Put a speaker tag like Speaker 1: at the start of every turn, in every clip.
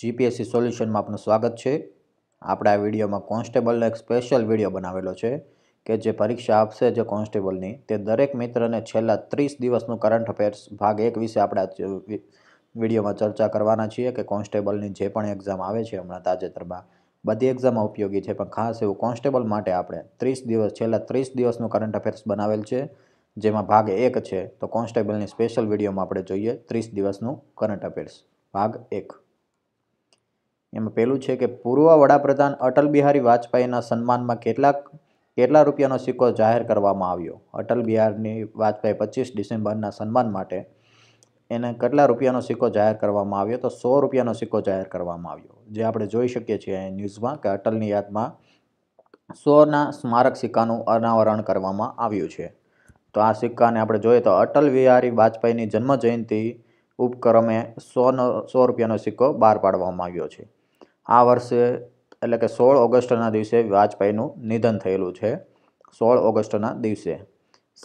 Speaker 1: GPSC સોલ્યુશનમાં આપનું સ્વાગત છે. આપણે આ વિડીયોમાં કોન્સ્ટેબલનો એક સ્પેશિયલ વીડિયો બનાવેલો છે કે જે પરીક્ષા આપશે જે કોન્સ્ટેબલની. તે દરેક મિત્રને છેલ્લા ત્રીસ દિવસનું કરંટ અફેર્સ ભાગ એક વિશે આપણે વિડીયોમાં ચર્ચા કરવાના છીએ કે કોન્સ્ટેબલની જે પણ એક્ઝામ આવે છે હમણાં તાજેતરમાં, બધી એક્ઝામ ઉપયોગી છે, પણ ખાસ એવું કોન્સ્ટેબલ માટે આપણે ત્રીસ દિવસ, છેલ્લા ત્રીસ દિવસનું કરંટ અફેર્સ બનાવેલ છે, જેમાં ભાગ એક છે. તો કોન્સ્ટેબલની સ્પેશિયલ વિડીયોમાં આપણે જોઈએ ત્રીસ દિવસનું કરંટ અફેર્સ. ભાગ એક. એમાં પહેલું છે કે પૂર્વ વડાપ્રધાન અટલ બિહારી વાજપેયીના સન્માનમાં કેટલાક, કેટલા રૂપિયાનો સિક્કો જાહેર કરવામાં આવ્યો? અટલ બિહારની વાજપેયી પચીસ ડિસેમ્બરના સન્માન માટે એને કેટલા રૂપિયાનો સિક્કો જાહેર કરવામાં આવ્યો? તો સો રૂપિયાનો સિક્કો જાહેર કરવામાં આવ્યો. જે આપણે જોઈ શકીએ છીએ ન્યૂઝમાં કે અટલની યાદમાં સોના સ્મારક સિક્કાનું અનાવરણ કરવામાં આવ્યું છે. તો આ સિક્કાને આપણે જોઈએ તો અટલ બિહારી વાજપેયીની જન્મ જયંતિ ઉપક્રમે સોનો, સો રૂપિયાનો સિક્કો બહાર પાડવામાં આવ્યો છે. આ વર્ષે, એટલે કે સોળ ઓગસ્ટના દિવસે વાજપેયીનું નિધન થયેલું છે. સોળ ઓગસ્ટના દિવસે.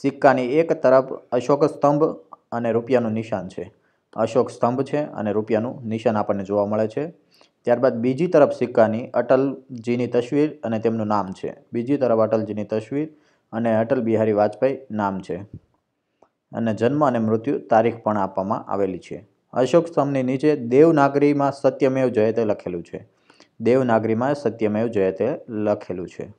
Speaker 1: સિક્કાની એક તરફ અશોક સ્તંભ અને રૂપિયાનું નિશાન છે. અશોક સ્તંભ છે અને રૂપિયાનું નિશાન આપણને જોવા મળે છે. ત્યારબાદ બીજી તરફ સિક્કાની અટલજીની તસવીર અને તેમનું નામ છે. બીજી તરફ અટલજીની તસવીર અને અટલ બિહારી વાજપેયી નામ છે. અને જન્મ અને મૃત્યુ તારીખ પણ આપવામાં આવેલી છે. અશોક સ્તંભની નીચે દેવનાગરીમાં સત્યમેવ જયતે લખેલું છે. દેવનાગરીમાં સત્યમેવ જયતે લખેલું છે.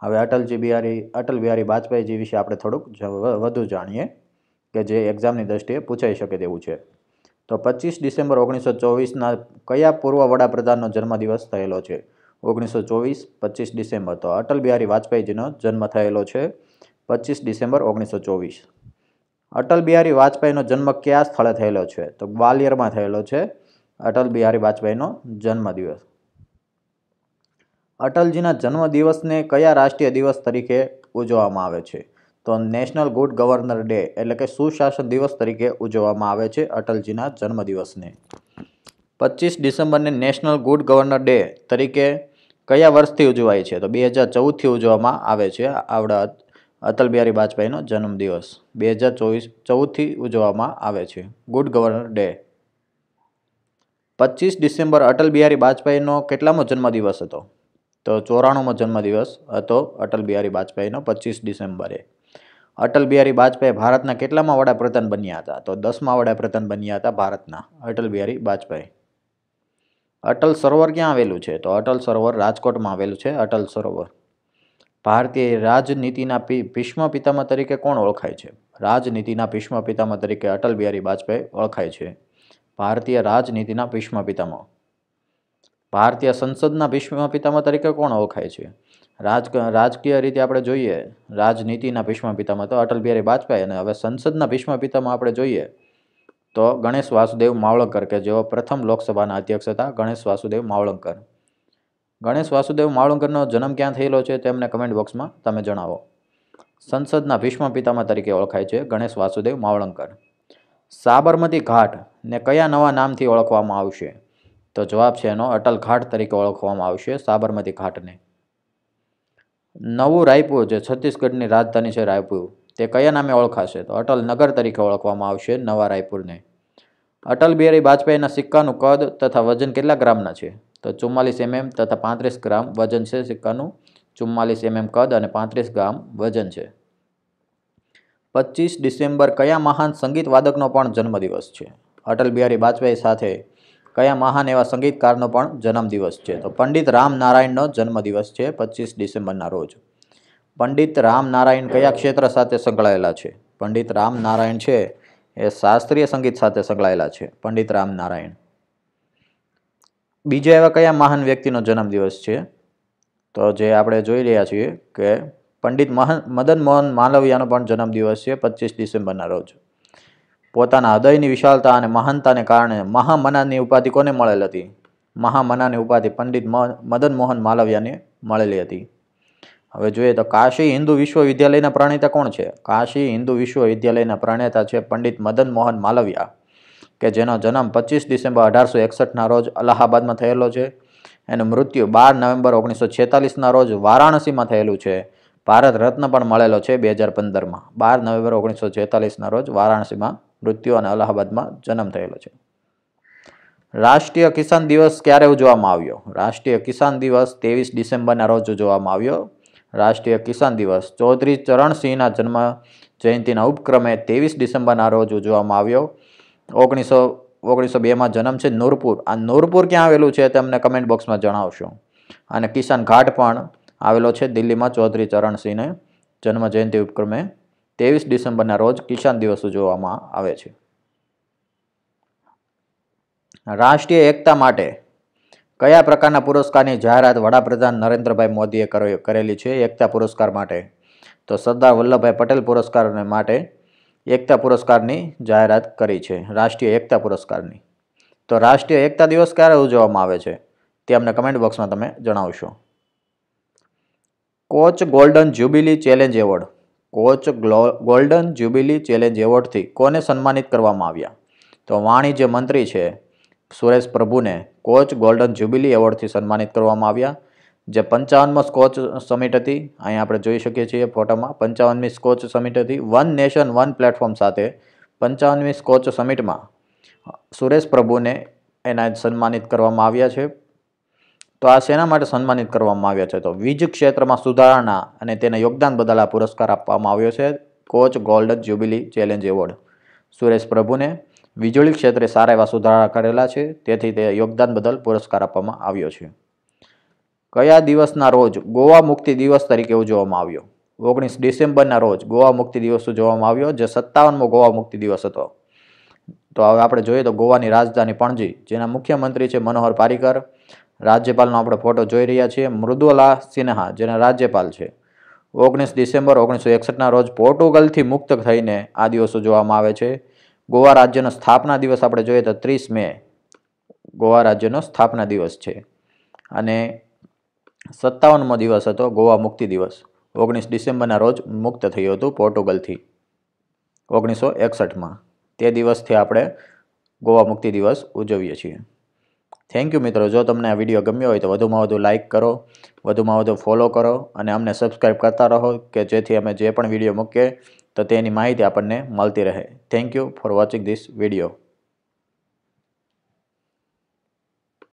Speaker 1: હવે અટલજી બિહારી, અટલ બિહારી વાજપેયીજી વિશે આપણે થોડુંક વધુ જાણીએ કે જે એક્ઝામની દ્રષ્ટિએ પૂછાઈ શકે તેવું છે. તો પચીસ ડિસેમ્બર ઓગણીસો ચોવીસના કયા પૂર્વ વડાપ્રધાનનો જન્મદિવસ થયેલો છે? ઓગણીસો ચોવીસ, પચીસ ડિસેમ્બર. તો અટલ બિહારી વાજપેયીજીનો જન્મ થયેલો છે પચીસ ડિસેમ્બર ઓગણીસો ચોવીસ. અટલ બિહારી વાજપેયીનો જન્મ કયા સ્થળે થયેલો છે? તો ગ્વાલિયરમાં થયેલો છે. અટલ બિહારી વાજપેયીનો જન્મદિવસ. અટલજીના જન્મદિવસને કયા રાષ્ટ્રીય દિવસ તરીકે ઉજવવામાં આવે છે? તો નેશનલ ગુડ ગવર્નર ડે એટલે કે સુશાસન દિવસ તરીકે ઉજવવામાં આવે છે અટલજીના જન્મદિવસને. પચીસ ડિસેમ્બરને નેશનલ ગુડ ગવર્નર ડે તરીકે કયા વર્ષથી ઉજવાય છે? તો બે હજાર ચૌદથી ઉજવવામાં આવે છે. આવડા અટલ બિહારી વાજપેયીનો જન્મદિવસ બે હજાર ચોવીસ ચૌદથી ઉજવવામાં આવે છે. Good governor day. પચીસ ડિસેમ્બર અટલ બિહારી વાજપેયીનો કેટલામો જન્મદિવસ હતો? તો ચોરાણુંમો જન્મદિવસ હતો અટલ બિહારી વાજપેયીનો પચીસ ડિસેમ્બરે. અટલ બિહારી વાજપેયી ભારતના કેટલામાં વડાપ્રધાન બન્યા હતા? તો દસમા વડાપ્રધાન બન્યા હતા ભારતના અટલ બિહારી વાજપેયી. અટલ સરોવર ક્યાં આવેલું છે? તો અટલ સરોવર રાજકોટમાં આવેલું છે અટલ સરોવર. ભારતીય રાજનીતિના ભીષ્મ પિતામહ તરીકે કોણ ઓળખાય છે? રાજનીતિના ભીષ્મ પિતામહ તરીકે અટલ બિહારી વાજપેયી ઓળખાય છે. ભારતીય રાજનીતિના ભીષ્મ પિતામહ. ભારતીય સંસદના ભીષ્મ પિતામહ તરીકે કોણ ઓળખાય છે? રાજ, રાજકીય રીતે આપણે જોઈએ, રાજનીતિના ભીષ્મ પિતામહ તો અટલ બિહારી વાજપેયી અને હવે સંસદના ભીષ્મ પિતામહ આપણે જોઈએ, તો ગણેશ વાસુદેવ માવળંકર કે જેઓ પ્રથમ લોકસભાના અધ્યક્ષ હતા ગણેશ વાસુદેવ માવળંકર. ગણેશ વાસુદેવ માવળંકરનો જન્મ ક્યાં થયેલો છે તેમને કમેન્ટ બોક્સમાં તમે જણાવો. સંસદના ભીષ્મ પિતામહ તરીકે ઓળખાય છે ગણેશ વાસુદેવ માવળંકર સાબરમતી ઘાટ ને કયા નવા નામથી ઓળખવામાં આવશે? તો જવાબ છે એનો અટલ ઘાટ તરીકે ઓળખવામાં આવશે સાબરમતી ઘાટને. નવું રાયપુર જે છત્તીસગઢની રાજધાની છે રાયપુર તે કયા નામે ઓળખાશે? તો અટલ નગર તરીકે ઓળખવામાં આવશે નવા રાયપુરને. અટલ બિહારી વાજપેયીના સિક્કાનું કદ તથા વજન કેટલા ગ્રામના છે? તો ચુમ્માલીસ એમએમ તથા પાંત્રીસ ગ્રામ વજન છે સિક્કાનું. ચુમ્માલીસ એમએમ કદ અને પાંત્રીસ ગ્રામ વજન છે. પચીસ ડિસેમ્બર કયા મહાન સંગીત વાદકનો પણ જન્મદિવસ છે? અટલ બિહારી વાજપેયી સાથે કયા મહાન એવા સંગીતકારનો પણ જન્મદિવસ છે? તો પંડિત રામ નારાયણનો જન્મદિવસ છે પચીસ ડિસેમ્બરના રોજ. પંડિત રામ નારાયણ કયા ક્ષેત્ર સાથે સંકળાયેલા છે? પંડિત રામ નારાયણ છે એ શાસ્ત્રીય સંગીત સાથે સંકળાયેલા છે, પંડિત રામ નારાયણ. બીજા એવા કયા મહાન વ્યક્તિનો જન્મદિવસ છે? તો જે આપણે જોઈ રહ્યા છીએ કે પંડિત મહન મદન મોહન માલવિયાનો પણ જન્મદિવસ છે પચીસ ડિસેમ્બરના રોજ. પોતાના હૃદયની વિશાળતા અને મહાનતાને કારણે મહામનાની ઉપાધિ કોને મળેલ હતી? મહામનાની ઉપાધિ પંડિત મદન મોહન માલવિયાને મળેલી હતી. હવે જોઈએ તો કાશી હિન્દુ વિશ્વવિદ્યાલયના પ્રણેતા કોણ છે? કાશી હિન્દુ વિશ્વવિદ્યાલયના પ્રણેતા છે પંડિત મદન મોહન માલવિયા, કે જેનો જન્મ પચીસ ડિસેમ્બર અઢારસો એકસઠના રોજ અલ્હાબાદમાં થયેલો છે. એનું મૃત્યુ બાર નવેમ્બર ઓગણીસો છેતાલીસના રોજ વારાણસીમાં થયેલું છે. ભારત રત્ન પણ મળેલો છે બે હજાર પંદરમાં. બાર નવેમ્બર ઓગણીસો છેતાલીસના રોજ વારાણસીમાં મૃત્યુ અને અલ્હાબાદમાં જન્મ થયેલો છે. રાષ્ટ્રીય કિસાન દિવસ ક્યારે ઉજવવામાં આવ્યો? રાષ્ટ્રીય કિસાન દિવસ ત્રેવીસ ડિસેમ્બરના રોજ ઉજવવામાં આવ્યો. રાષ્ટ્રીય કિસાન દિવસ. ચૌધરી ચરણસિંહના જન્મ જયંતિના ઉપક્રમે ત્રેવીસ ડિસેમ્બરના રોજ ઉજવવામાં આવ્યો. ઓગણીસો ઓગણીસો બેમાં જન્મ છે નૂરપુર. આ નૂરપુર ક્યાં આવેલું છે તમને કમેન્ટ બોક્સમાં જણાવશો. અને કિસાન ઘાટ પણ આવેલો છે દિલ્હીમાં. ચૌધરી ચરણસિંહને જન્મ જયંતિ ઉપક્રમે ત્રેવીસ ડિસેમ્બરના રોજ કિસાન દિવસ ઉજવવામાં આવે છે. રાષ્ટ્રીય એકતા માટે કયા પ્રકારના પુરસ્કારની જાહેરાત વડાપ્રધાન નરેન્દ્રભાઈ મોદીએ કરેલી છે એકતા પુરસ્કાર માટે? તો સરદાર વલ્લભભાઈ પટેલ પુરસ્કારને માટે એકતા પુરસ્કારની જાહેરાત કરી છે, રાષ્ટ્રીય એકતા પુરસ્કારની. તો રાષ્ટ્રીય એકતા દિવસ ક્યારે ઉજવવામાં આવે છે? તે અમને કમેન્ટ બોક્સમાં તમે જણાવશો. Skoch golden jubilee challenge award. Skoch golden jubilee challenge એવોર્ડથી કોને સન્માનિત કરવામાં આવ્યા? તો વાણિજ્ય મંત્રી છે સુરેશ પ્રભુને કોચ ગોલ્ડન જ્યુબિલી એવોર્ડથી સન્માનિત કરવામાં આવ્યા, જે પંચાવનમાં સ્કોચ સમિટ હતી. અહીંયા આપણે જોઈ શકીએ છીએ ફોટામાં, પંચાવનમી સ્કોચ સમિટ હતી. વન નેશન, વન પ્લેટફોર્મ સાથે પંચાવનમી સ્કોચ સમિટમાં સુરેશ પ્રભુને એના સન્માનિત કરવામાં આવ્યા છે. તો આ શેના માટે સન્માનિત કરવામાં આવ્યા છે? તો વીજ ક્ષેત્રમાં સુધારણા અને તેના યોગદાન બદલ આ પુરસ્કાર આપવામાં આવ્યો છે. Skoch golden jubilee challenge award. Suresh પ્રભુને વીજળી ક્ષેત્રે સારા એવા સુધારા કરેલા છે. તેથી તે યોગદાન બદલ પુરસ્કાર આપવામાં આવ્યો છે. કયા દિવસના રોજ ગોવા મુક્તિ દિવસ તરીકે ઉજવવામાં આવ્યો? ઓગણીસ ડિસેમ્બરના રોજ ગોવા મુક્તિ દિવસ ઉજવવામાં આવ્યો, જે સત્તાવનમો ગોવા મુક્તિ દિવસ હતો. તો હવે આપણે જોઈએ તો ગોવાની રાજધાની પણજી, જેના મુખ્યમંત્રી છે મનોહર પારીકર. રાજ્યપાલનો આપણે ફોટો જોઈ રહ્યા છીએ. મૃદુલા સિન્હા, જેના રાજ્યપાલ છે. ઓગણીસ ડિસેમ્બર ઓગણીસો એકસઠના રોજ પોર્ટુગલથી મુક્ત થઈને આ દિવસ ઉજવવામાં આવે છે. ગોવા રાજ્યનો સ્થાપના દિવસ આપણે જોઈએ તો ત્રીસ મે ગોવા રાજ્યનો સ્થાપના દિવસ છે. અને સત્તાવનમો દિવસ હતો ગોવા મુક્તિ દિવસ. ઓગણીસ ડિસેમ્બરના રોજ મુક્ત થયું હતું પોર્ટુગલથી. ઓગણીસો એકસઠમાં. તે દિવસથી આપણે ગોવા મુક્તિ દિવસ ઉજવીએ છીએ. થેન્ક યુ મિત્રો. જો તમને આ વીડિયો ગમ્યો હોય તો વધુમાં વધુ લાઇક કરો, વધુમાં વધુ ફોલો કરો અને અમને સબસ્ક્રાઈબ કરતા રહો કે જેથી અમે જે પણ વીડિયો મૂકીએ તો તેની માહિતી આપણને મળતી રહે. Thank you for watching this video